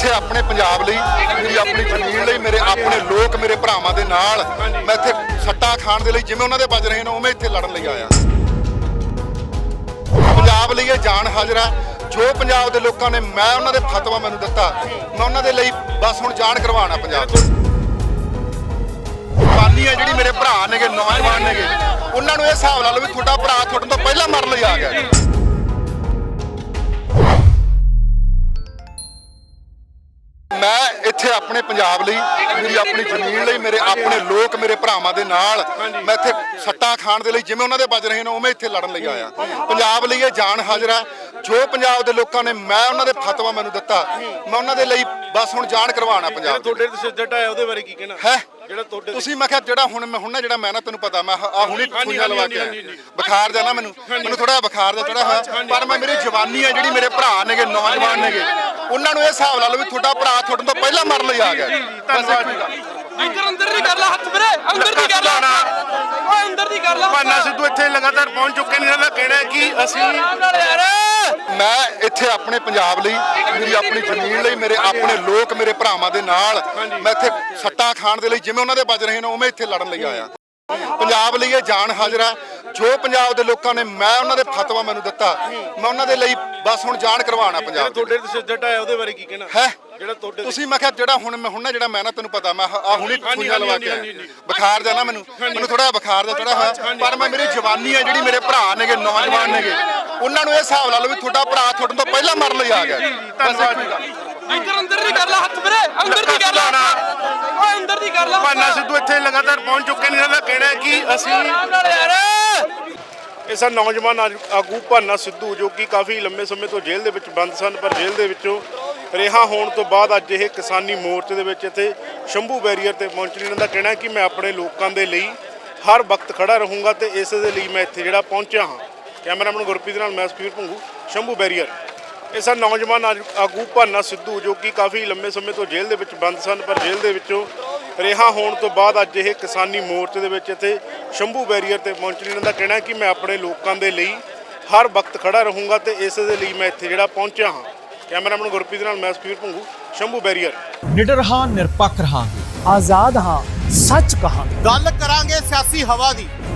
ਇੱਥੇ ਆਪਣੇ ਪੰਜਾਬ ਲਈ ਮੇਰੀ ਆਪਣੀ ਜ਼ਮੀਨ ਲਈ, ਮੇਰੇ ਆਪਣੇ ਲੋਕ, ਮੇਰੇ ਭਰਾਵਾਂ ਦੇ ਨਾਲ, ਮੈਂ ਇੱਥੇ ਸੱਟਾ ਖਾਣ ਦੇ ਲਈ ਜਿਵੇਂ ਉਹਨਾਂ ਦੇ ਵੱਜ ਰਹੇ ਨੇ, ਉਵੇਂ ਇੱਥੇ ਲੜਨ ਲਈ ਆਇਆ। ਪੰਜਾਬ ਲਈ ਇਹ ਜਾਨ ਹਾਜ਼ਰਾ ਜੋ ਪੰਜਾਬ ਦੇ ਲੋਕਾਂ ਨੇ ਮੈਂ ਉਹਨਾਂ ਦੇ ਫਤਵਾ ਮੈਨੂੰ ਦਿੱਤਾ, ਮੈਂ ਉਹਨਾਂ ਦੇ ਲਈ ਬਸ ਹੁਣ ਜਾਨ ਕਰਵਾਉਣਾ ਪੰਜਾਬ ਤੋਂ। ਜਵਾਨੀ ਹੈ ਜਿਹੜੀ ਮੇਰੇ ਭਰਾ ਨੇਗੇ, ਨੌਜਵਾਨ ਨੇਗੇ, ਉਹਨਾਂ ਨੂੰ ਇਹ ਹਿਸਾਬ ਲਾ ਲਓ ਵੀ ਤੁਹਾਡਾ ਭਰਾ ਤੁਹਾਡੇ ਤੋਂ ਪਹਿਲਾਂ ਮਰਨ ਲਈ ਆ ਗਿਆ। ਇੱਥੇ ਆਪਣੇ ਪੰਜਾਬ ਲਈ ਮੇਰੀ ਆਪਣੀ ਜ਼ਮੀਨ ਲਈ ਮੇਰੇ ਆਪਣੇ ਲੋਕ ਮੇਰੇ ਭਰਾਵਾਂ ਦੇ ਨਾਲ ਮੈਂ ਇੱਥੇ ਸੱਟਾ ਖਾਣ ਦੇ ਲਈ ਜਿਵੇਂ ਉਹਨਾਂ ਦੇ ਵੱਜ ਰਹੇ ਨੇ ਉਵੇਂ ਇੱਥੇ ਲੜਨ ਲਈ ਆਇਆ। ਪੰਜਾਬ ਲਈ ਇਹ ਜਾਨ ਹਾਜ਼ਰਾ ਜੋ ਪੰਜਾਬ ਦੇ ਲੋਕਾਂ ਨੇ ਮੈਂ ਉਹਨਾਂ ਦੇ ਫਤਵਾ ਮੈਨੂੰ ਦਿੱਤਾ ਮੈਂ ਉਹਨਾਂ ਦੇ ਲਈ ਬਸ ਹੁਣ ਜਾਨ ਕਰਵਾਉਣਾ ਪੰਜਾਬ ਤੁਹਾਡੇ ਤੇ ਸਿੱਧਟ ਆਇਆ ਉਹਦੇ ਬਾਰੇ ਕੀ ਕਹਿਣਾ? ਹੈ? ਜਿਹੜਾ ਤੁਹਾਡੇ ਤੁਸੀਂ ਮੈਂ ਕਿਹਾ ਜਿਹੜਾ ਹੁਣ ਮੈਂ ਹੁਣ ਨਾ ਜਿਹੜਾ ਮੈਂ ਨਾ ਤੈਨੂੰ ਪਤਾ ਮੈਂ ਆ ਹੁਣੇ ਖੂੰਜਾ ਲਵਾ ਕੇ। ਬੁਖਾਰ ਦਾ ਨਾ ਮੈਨੂੰ। ਮੈਨੂੰ ਥੋੜਾ ਬੁਖਾਰ ਦਾ ਚੜਾ ਹੋਇਆ ਪਰ ਮੈਂ ਮੇਰੀ ਜਵਾਨੀ ਹੈ ਜਿਹੜੀ ਮੇਰੇ ਭਰਾ ਨੇਗੇ ਨੌਜਵਾਨ ਨੇਗੇ। ਉਹਨਾਂ ਨੂੰ ਇਹ ਹਿਸਾਬ ਲਾ ਲਓ ਵੀ ਤੁਹਾਡਾ ਭਰਾ ਤੁਹਾਡੇ ਤੋਂ ਪਹਿਲਾਂ ਮਰਨ ਲਈ ਆ ਗਿਆ। ਇੱਧਰ ਅੰਦਰ ਦੀ ਕਰ ਲਾ ਹੱਥ ਵੀਰੇ ਅੰਦਰ ਦੀ ਕਰ ਲਾ। ਓਏ ਅੰਦਰ ਦੀ ਕਰ ਲਾ। ਭਾਨਾ ਸਿੱਧੂ ਇੱਥੇ ਲਗਾਤਾਰ ਪਹੁੰਚ ਚੁੱਕੇ ਨੇ ਇਹਨਾਂ ਦਾ ਕਹਿਣਾ ਹੈ ਕਿ ਅਸੀਂ ਮੈਂ ਇੱਥੇ ਆਪਣੇ ਪੰਜਾਬ ਲਈ ਮੇਰੀ ਆਪਣੀ ਜ਼ਮੀਨ ਲਈ ਮੇਰੇ ਆਪਣੇ ਲੋਕ ਮੇਰੇ ਭਰਾਵਾਂ ਦੇ ਨਾਲ ਮੈਂ ਇੱਥੇ ਸੱਟਾ ਖਾਣ ਦੇ ਲਈ ਜਿਵੇਂ ਉਹਨਾਂ ਦੇ ਵੱਜ ਰਹੇ ਨੇ ਉਵੇਂ ਇੱਥੇ ਲੜਨ ਲਈ ਆਇਆ। ਪੰਜਾਬ ਲਈ ਇਹ ਜਾਨ ਹਾਜ਼ਰਾ ਜੋ ਪੰਜਾਬ ਦੇ ਲੋਕਾਂ ਨੇ ਮੈਂ ਉਹਨਾਂ ਦੇ ਫਤਵਾ ਮੈਨੂੰ ਦਿੱਤਾ ਮੈਂ ਉਹਨਾਂ ਦੇ ਲਈ ਬਸ ਹੁਣ ਜਾਨ ਕਰਵਾਉਣਾ ਪੰਜਾਬ ਤੁਹਾਡੇ ਸਿੱਧਟ ਆਇਆ ਉਹਦੇ ਬਾਰੇ ਕੀ ਕਹਿਣਾ? ਹੈ? ਜਿਹੜਾ ਤੁਹਾਡੇ ਤੁਸੀਂ ਮੈਂ ਕਿਹਾ ਜਿਹੜਾ ਹੁਣ ਮੈਂ ਹੁਣ ਨਾ ਜਿਹੜਾ ਮੈਂ ਨਾ ਤੈਨੂੰ ਪਤਾ ਮੈਂ ਆ ਹੁਣੇ ਖੂੰਜਾ ਲਵਾ ਕੇ ਆਇਆ। ਬੁਖਾਰ ਦਾ ਨਾ ਮੈਨੂੰ। ਮੈਨੂੰ ਥੋੜਾ ਬੁਖਾਰ ਦਾ ਚੜਾ ਹੋਇਆ ਪਰ ਮੈਂ ਮੇਰੀ ਜਵਾਨੀ ਹੈ ਜਿਹੜੀ ਮੇਰੇ ਭਰਾ ਨੇਗੇ ਨੌਜਵਾਨ ਨੇਗੇ ਉਹਨਾਂ ਨੂੰ ਇਹ ਹਿਸਾਬ ਲਾ ਲਓ ਵੀ ਤੁਹਾਡਾ ਭਰਾ ਤੁਹਾਡੇ ਤੋਂ ਪਹਿਲਾਂ ਮਰਨ ਲਈ ਆ ਗਿਆ। ਹੀ ਗੱਲ। ਇੱਧਰ ਅੰਦਰ ਦੀ ਕਰ ਲਾ ਹੱਥ ਵੀਰੇ ਅੰਦਰ ਦੀ ਕਰ ਲਾ ਓਏ ਅੰਦਰ ਦੀ ਕਰ ਲਾ ਭਾਨਾ ਸਿੱਧੂ ਇੱਥੇ ਲਗਾਤਾਰ ਪਹੁੰਚ ਚੁੱਕੇ ਨੇ ਇਹਨਾਂ ਦਾ ਕਹਿਣਾ ਹੈ ਕਿ ਅਸੀਂ ਇਹ ਸਨ ਨੌਜਵਾਨ ਆਗੂ ਭਾਨਾ ਸਿੱਧੂ ਜੋ ਕਿ ਕਾਫੀ ਲੰਮੇ ਸਮੇਂ ਤੋਂ ਜੇਲ੍ਹ ਦੇ ਵਿੱਚ ਬੰਦ ਸਨ ਪਰ ਜੇਲ੍ਹ ਦੇ ਵਿੱਚੋਂ ਰਿਹਾ ਹੋਣ ਤੋਂ ਬਾਅਦ ਅੱਜ ਇਹ ਕਿਸਾਨੀ ਮੋਰਚੇ ਦੇ ਵਿੱਚ ਇੱਥੇ ਸ਼ੰਭੂ ਬੈਰੀਅਰ ਤੇ ਪਹੁੰਚਣ ਇਹਨਾਂ ਦਾ ਕਹਿਣਾ ਕਿ ਮੈਂ ਆਪਣੇ ਲੋਕਾਂ ਦੇ ਲਈ ਹਰ ਵਕਤ ਖੜਾ ਰਹੂੰਗਾ ਤੇ ਇਸ ਦੇ ਲਈ ਮੈਂ ਇੱਥੇ ਜਿਹੜਾ ਪਹੁੰਚਿਆ ਹਾਂ। ਕੈਮਰਾਮੈਨ ਗੁਰਪ੍ਰੀਤ ਨਾਲ ਮੈਂ ਸਪੀਰ ਭੰਗੂ ਸ਼ੰਭੂ ਬੈਰੀਅਰ। ਇਹ ਸਨ ਨੌਜਵਾਨ ਆਗੂ ਭਾਨਾ ਸਿੱਧੂ ਜੋ ਕਿ ਕਾਫੀ ਲੰਮੇ ਸਮੇਂ ਤੋਂ ਜੇਲ੍ਹ ਦੇ ਵਿੱਚ ਬੰਦ ਸਨ ਪਰ ਜੇਲ੍ਹ ਦੇ ਵਿੱਚੋਂ ਰਿਹਾ ਹੋਣ ਤੋਂ ਬਾਅਦ ਅੱਜ ਇਹ ਕਿਸਾਨੀ ਮੋਰਚੇ ਦੇ ਵਿੱਚ ਇੱਥੇ ਸ਼ੰਭੂ ਬੈਰੀਅਰ ਤੇ ਪਹੁੰਚਣ ਇਹਨਾਂ ਦਾ ਕਹਿਣਾ ਹੈ ਕਿ ਮੈਂ ਆਪਣੇ ਲੋਕਾਂ ਦੇ ਲਈ ਹਰ ਵਕਤ ਖੜਾ ਰਹੂੰਗਾ ਤੇ ਇਸ ਦੇ ਲਈ ਮੈਂ ਇੱਥੇ ਜਿਹੜਾ ਪਹੁੰਚਿਆ ਹਾਂ। ਕੈਮਰਾਮੈਨ ਗੁਰਪ੍ਰੀਤ ਨਾਲ ਮੈਂ ਸਪੀਰ ਭੰਗੂ ਸ਼ੰਭੂ ਬੈਰੀਅਰ। ਨਿਡਰ ਹਾਂ ਨਿਰਪੱਖ ਰਹਾਂਗੇ। ਆਜ਼ਾਦ ਹਾਂ ਸੱਚ ਕਹਾਂਗੇ। ਗੱਲ ਕਰਾਂਗੇ ਸਿਆਸੀ ਹਵਾ ਦੀ।